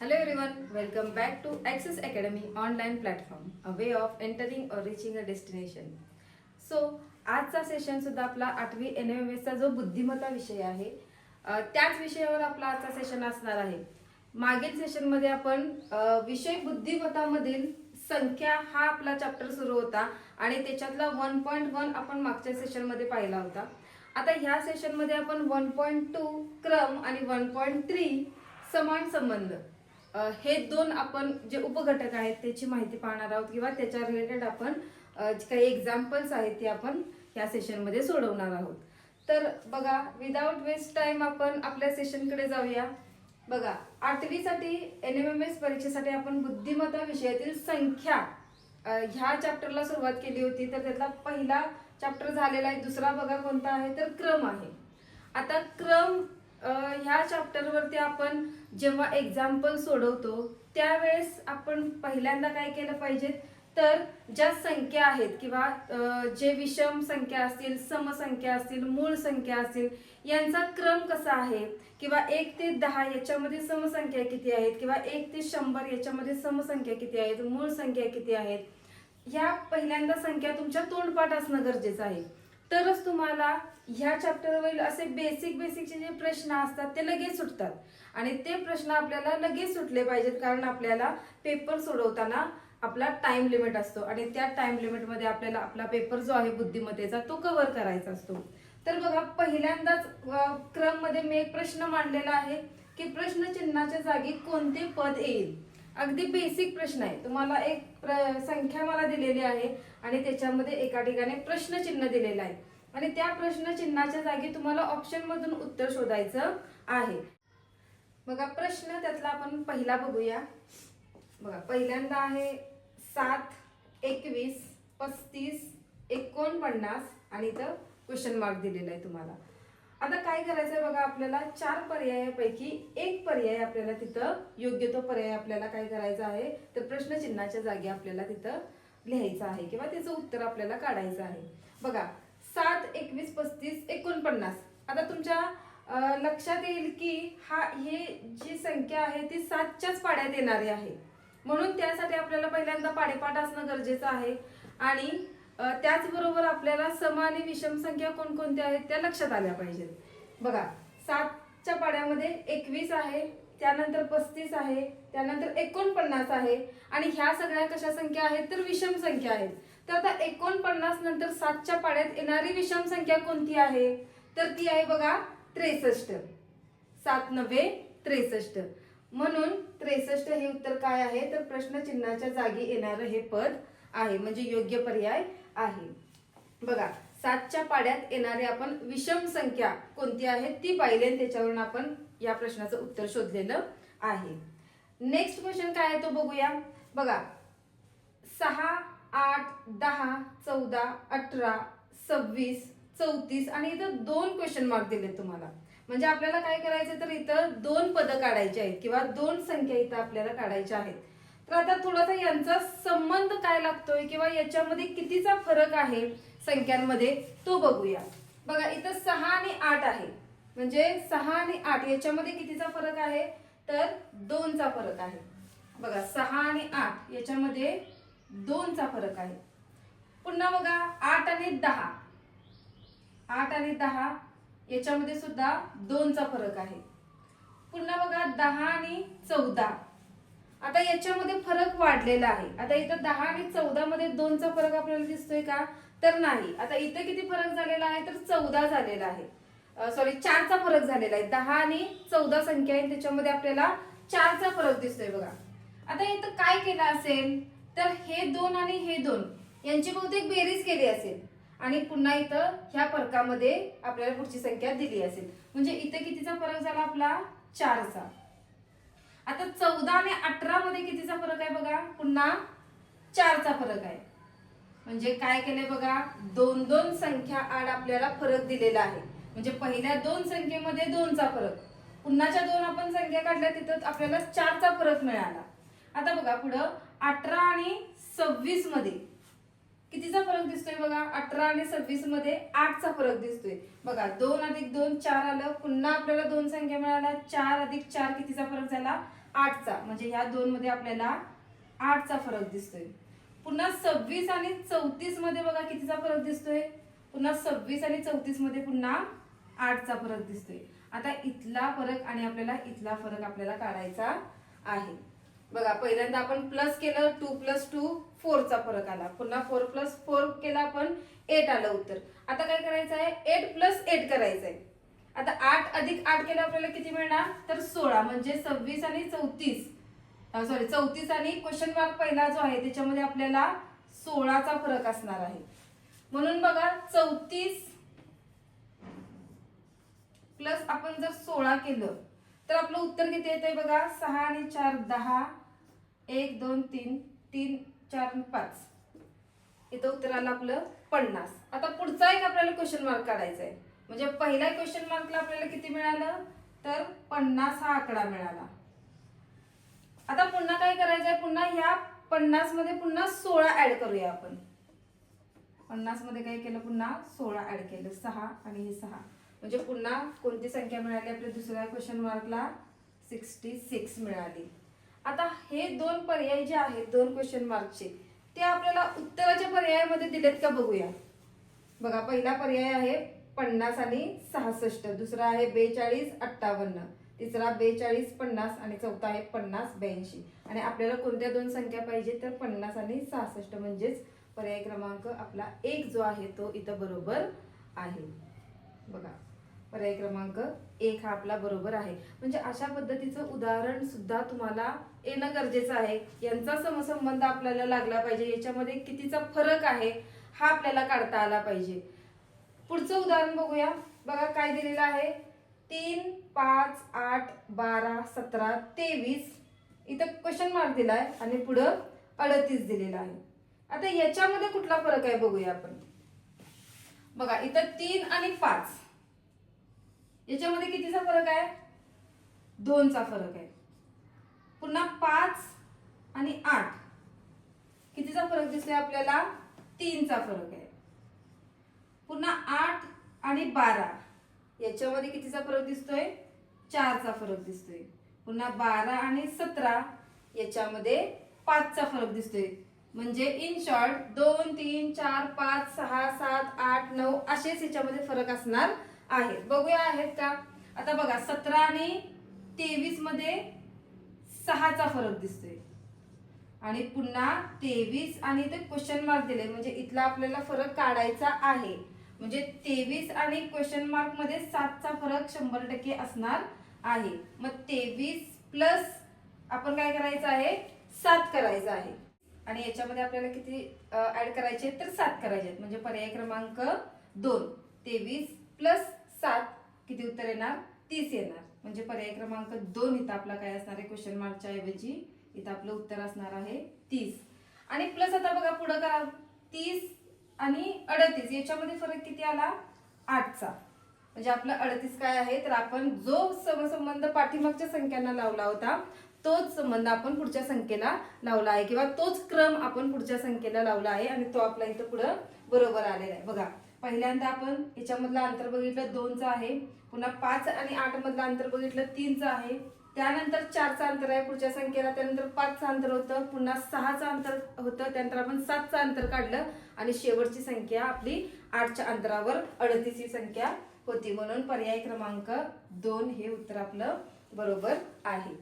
Hello everyone, welcome back to Access Academy online platform, a way of entering or reaching a destination. So आजचा session सुद्धा आपला आठवी N M एसचा जो बुद्धिमत्ता विषय आहे त्याच विषयावर आपला आजचा सेशन असणार आहे. मागील सेशनमध्ये आपण विषय बुद्धिमत्तामधील संख्या हा आपला चॅप्टर सुरू होता आणि त्याच्यातला वन पॉईंट वन आपण मागच्या सेशनमध्ये पाहिला होता. आता ह्या सेशनमध्ये आपण वन पॉईंट टू क्रम आणि वन पॉईंट थ्री समान संबंध. हे दोन आपण जे उपघटक आहेत त्याची माहिती पाहणार आहोत किंवा त्याच्या रिलेटेड आपण काही एक्झाम्पल्स आहेत ते आपण या सेशनमध्ये सोडवणार आहोत. तर बघा विदाउट वेस्ट टाइम आपण आपल्या सेशनकडे जाऊया. बघा आठवीसाठी एन एम एम एस परीक्षेसाठी आपण बुद्धिमत्ता विषयातील संख्या ह्या चॅप्टरला सुरुवात केली होती. तर त्यातला पहिला चॅप्टर झालेला आहे. दुसरा बघा कोणता आहे? तर क्रम आहे. आता क्रम ह्या चॅप्टरवरती आपण जेव्हा एक्झाम्पल सोडवतो त्यावेळेस आपण पहिल्यांदा काय केलं पाहिजे? तर ज्या संख्या आहेत किंवा जे विषम संख्या असतील समसंख्या असतील मूळ संख्या असतील यांचा क्रम कसा आहे? किंवा एक ते दहा याच्यामध्ये समसंख्या किती आहेत? किंवा एक ते शंभर याच्यामध्ये समसंख्या किती आहेत? मूळ संख्या किती आहेत? ह्या पहिल्यांदा संख्या तुमच्या तोंडपाठ असणं गरजेचं आहे. तरच तुम्हाला ह्या चॅप्टरवरील असे बेसिक बेसिकचे जे प्रश्न असतात ते लगेच सुटतात. आणि ते प्रश्न आपल्याला लगेच सुटले पाहिजेत कारण आपल्याला पेपर सोडवताना आपला टाइम लिमिट असतो. आणि त्या टाइम लिमिटमध्ये आपल्याला आपला पेपर जो आहे बुद्धिमत्तेचा तो कव्हर करायचा असतो. तर बघा पहिल्यांदाच क्रममध्ये मी एक प्रश्न मांडलेला आहे की प्रश्न चिन्हाच्या जागी कोणते पद येईल? अगदी बेसिक प्रश्न आहे. तुम्हाला एक प्र- संख्या मला दिलेली आहे आणि त्याच्यामध्ये एका ठिकाणी प्रश्नचिन्ह दिलेलं आहे. आणि त्या प्रश्नचिन्हाच्या जागी तुम्हाला ऑप्शनमधून उत्तर शोधायचं आहे. बघा प्रश्न त्यातला आपण पहिला बघूया. बघा पहिल्यांदा आहे सात एकवीस पस्तीस एकोणपन्नास आणि इथं क्वेश्चन मार्क दिलेला आहे तुम्हाला. आता काय करायचंय बघा आपल्याला? चार पर्यायापैकी एक पर्याय आपल्याला तिथं योग्य तो पर्याय आपल्याला काय करायचा आहे? तर प्रश्नचिन्हाच्या जागी आपल्याला तिथं लिहायचं आहे किंवा त्याचं उत्तर आपल्याला काढायचं आहे. बघा सात एकवीस पस्तीस एकोणपन्नास. आता तुमच्या लक्षात येईल की हा हे जी संख्या आहे ती सातच्याच पाड्यात येणारी आहे. म्हणून त्यासाठी आपल्याला पहिल्यांदा पाडेपाठ असणं गरजेचं आहे. आणि त्याचबरोबर आपल्याला सम आणि विषम संख्या कोणकोणत्या आहेत त्या लक्षात आल्या पाहिजेत. बघा सातच्या पाड्यामध्ये एकवीस आहे त्यानंतर पस्तीस आहे त्यानंतर एकोणपन्नास आहे आणि ह्या सगळ्या कशा संख्या आहेत तर विषम संख्या आहेत. तर आता एकोणपन्नास नंतर सातच्या पाड्यात येणारी विषम संख्या कोणती आहे? तर ती आहे बघा त्रेसष्ट. सात नव्हे त्रेसष्ट. म्हणून त्रेसष्ट हे उत्तर काय आहे? तर प्रश्नचिन्हाच्या जागी येणारं हे पद आहे म्हणजे योग्य पर्याय आहे. बघा सातच्या पाड्यात येणारी आपण विषम संख्या कोणती आहे ती पाहिली आणि त्याच्यावरून आपण या प्रश्नाचं उत्तर शोधलेलं आहे. नेक्स्ट क्वेश्चन काय आहे तो बघूया. बघा सहा आठ दहा चौदा अठरा सव्वीस चौतीस आणि इथं दोन क्वेश्चन मार्क दिले तुम्हाला. म्हणजे आपल्याला काय करायचं तर इथं दोन पदं काढायची आहेत किंवा दोन संख्या इथं आपल्याला काढायच्या आहेत. तर आता थोडासा यांचा संबंध काय लागतोय किंवा याच्यामध्ये कितीचा फरक आहे संख्यांमध्ये तो बघूया. बघा इथं सहा आणि आठ आहे. म्हणजे सहा आणि आठ याच्यामध्ये कितीचा फरक आहे? तर दोनचा फरक आहे. बघा सहा आणि आठ याच्यामध्ये दोनचा फरक आहे. पुन्हा बघा आठ आणि दहा. आठ आणि दहा याच्यामध्ये सुद्धा दोनचा फरक आहे. पुन्हा बघा दहा आणि चौदा. आता याच्यामध्ये फरक वाढलेला आहे. आता इथं दहा आणि चौदा मध्ये दोनचा फरक आपल्याला दिसतोय का? तर नाही. आता इथं किती फरक झालेला आहे? तर चौदा झालेला आहे. सॉरी चारचा फरक झालेला आहे. दहा आणि चौदा संख्या आहे त्याच्यामध्ये आपल्याला चारचा फरक दिसतोय बघा. आता इथं काय केलं असेल? तर हे दोन आणि हे दोन यांची बहुतेक बेरीज केली असेल. आणि पुन्हा इथं ह्या फरकामध्ये आपल्याला पुढची संख्या दिली असेल. म्हणजे इथं कितीचा फरक झाला आपला? चारचा. चौदा आणि अठरा मध्ये कितीचा फरक आहे बघा? पुन्हा चारचा फरक आहे. म्हणजे काय केलंय बघा? दोन दोन संख्या आड आपल्याला फरक दिलेला आहे. म्हणजे पहिल्या दोन संख्येमध्ये दोनचा फरक. पुन्हाच्या दोन आपण संख्या काढल्या तिथं आपल्याला चारचा फरक मिळाला. आता बघा पुढं अठरा आणि सव्वीसमध्ये. कितीचा फरक दिसतोय बघा? अठरा आणि सव्वीसमध्ये आठचा फरक दिसतोय. बघा दोन अधिक दोन चार आलं. पुन्हा आपल्याला दोन संख्या मिळाल्या. चार अधिक चार कितीचा फरक झाला? आठचा म्हणजे ह्या दोन मध्ये आपल्याला आठचा फरक दिसतोय. पुन्हा सव्वीस आणि चौतीसमध्ये बघा कितीचा फरक दिसतोय? पुन्हा सव्वीस आणि चौतीसमध्ये पुन्हा आठचा फरक दिसतोय. आता इथला फरक आणि आपल्याला इथला फरक आपल्याला काढायचा आहे. बघा पहिल्यांदा आपण प्लस केलं टू प्लस टू फोरचा फरक आला. पुन्हा फोर प्लस फोर केला आपण एट आलं उत्तर. आता काय करायचं आहे एट प्लस एट करायचं आहे आता आठ अधिक आठ केलं आपल्याला किती मिळणार? तर सोळा म्हणजे सव्वीस आणि चौतीस. सॉरी चौतीस आणि क्वेश्चन मार्क पहिला जो आहे त्याच्यामध्ये आपल्याला सोळाचा फरक असणार आहे. म्हणून बघा चौतीस प्लस आपण जर सोळा केलं तर आपलं उत्तर किती येतंय बघा? सहा आणि चार दहा. एक दोन तीन. तीन चार पाच. इथं उत्तर आलं आपलं पन्नास. आता पुढचा एक आपल्याला क्वेश्चन मार्क काढायचा आहे. म्हणजे पहिल्या क्वेश्चन मार्कला आपल्याला किती मिळालं? तर पन्नास हा आकडा मिळाला. आता पुन्हा काय करायचं आहे पुन्हा ह्या पन्नासमध्ये पुन्हा सोळा ऍड करूया आपण. पन्नासमध्ये काय केलं? पुन्हा सोळा ऍड केलं. सहा आणि हे सहा. म्हणजे पुन्हा कोणती संख्या मिळाली? आपल्या दुसऱ्या क्वेश्चन मार्कला सिक्स्टी सिक्स मिळाली. आता हे दोन पर्याय जे आहेत दोन क्वेश्चन मार्कचे ते आपल्याला उत्तराच्या पर्यायामध्ये दिलेत का बघूया. बघा पहिला पर्याय आहे पन्नास आणि सहासष्ट. दुसरा आहे बेचाळीस अठ्ठावन्न. तिसरा बेचाळीस पन्नास आणि चौथा आहे पन्नास ब्याऐंशी. आणि आपल्याला कोणत्या दोन संख्या पाहिजे तर पन्नास आणि सहासष्ट म्हणजेच पर्याय क्रमांक आपला एक जो आहे तो इथं बरोबर आहे. बघा पर्याय क्रमांक एक हा आपला बरोबर आहे. म्हणजे अशा पद्धतीचं उदाहरण सुद्धा तुम्हाला येणं गरजेचं आहे. यांचा समसंबंध आपल्याला लागला पाहिजे. याच्यामध्ये कितीचा फरक आहे हा आपल्याला काढता आला पाहिजे. पुढचं उदाहरण बघूया. बघा काय दिलेलं आहे. तीन पाच आठ बारा सतरा तेवीस. इथं क्वेश्चन मार्क आहे आणि पुढं अडतीस दिलेला आहे. आता याच्यामध्ये कुठला फरक आहे बघूया आपण. बघा इथं तीन आणि पाच. याच्यामध्ये कितीचा फरक आहे? दोनचा फरक आहे. पुन्हा पाच आणि आठ. कितीचा फरक दिसला आपल्याला? तीनचा फरक आहे. पुन्हा आठ आणि बारा. याच्यामध्ये कितीचा फरक दिसतोय? चारचा फरक दिसतोय. पुन्हा बारा आणि सतरा याच्यामध्ये पाचचा फरक दिसतोय. म्हणजे इन शॉर्ट दोन तीन चार पाच सहा सात आठ नऊ असेच याच्यामध्ये फरक असणार आहेत. बघूया आहेत का? आता बघा सतरा आणि तेवीसमध्ये सहाचा फरक दिसतोय. आणि पुन्हा तेवीस आणि ते क्वेश्चन मार्क दिले. म्हणजे इथला आपल्याला फरक काढायचा आहे. म्हणजे तेवीस आणि क्वेश्चन मार्कमध्ये सातचा फरक शंभर टक्के असणार आहे. मग तेवीस प्लस आपण काय करायचं आहे? सात करायचं आहे. आणि याच्यामध्ये आपल्याला किती ऍड करायचे आहेत? तर सात करायचे आहेत. म्हणजे पर्याय क्रमांक दोन. तेवीस प्लस सात किती उत्तर येणार? तीस येणार. म्हणजे पर्याय क्रमांक दोन इथं आपला काय असणार आहे? क्वेश्चन मार्कच्या ऐवजी इथं आपलं उत्तर असणार आहे तीस. आणि प्लस आता बघा पुढं करा. तीस आणि अडतीस याच्यामध्ये फरक किती आला? आठचा. म्हणजे आपला अडतीस काय आहे? तर आपण जो समसंबंध पाठीमागच्या संख्यांना लावला होता तोच संबंध आपण पुढच्या संख्येला लावला आहे. किंवा तोच क्रम आपण पुढच्या संख्येला लावला आहे आणि तो आपला इथं पुढं बरोबर आलेला आहे. बघा पहिल्यांदा आपण याच्यामधलं अंतर बघितलं दोनचं आहे. पुन्हा पाच आणि आठ मधलं अंतर बघितलं तीनचं आहे. त्यानंतर चारचं अंतर आहे पुढच्या संख्येला त्यानंतर पाचचं अंतर होतं पुन्हा सहाचं अंतर होतं त्यानंतर आपण सातचं अंतर काढलं आणि शेवटची संख्या आपली आठच्या अंतरावर अडतीस ही संख्या होती. म्हणून पर्याय क्रमांक दोन हे उत्तर आपलं बरोबर आहे.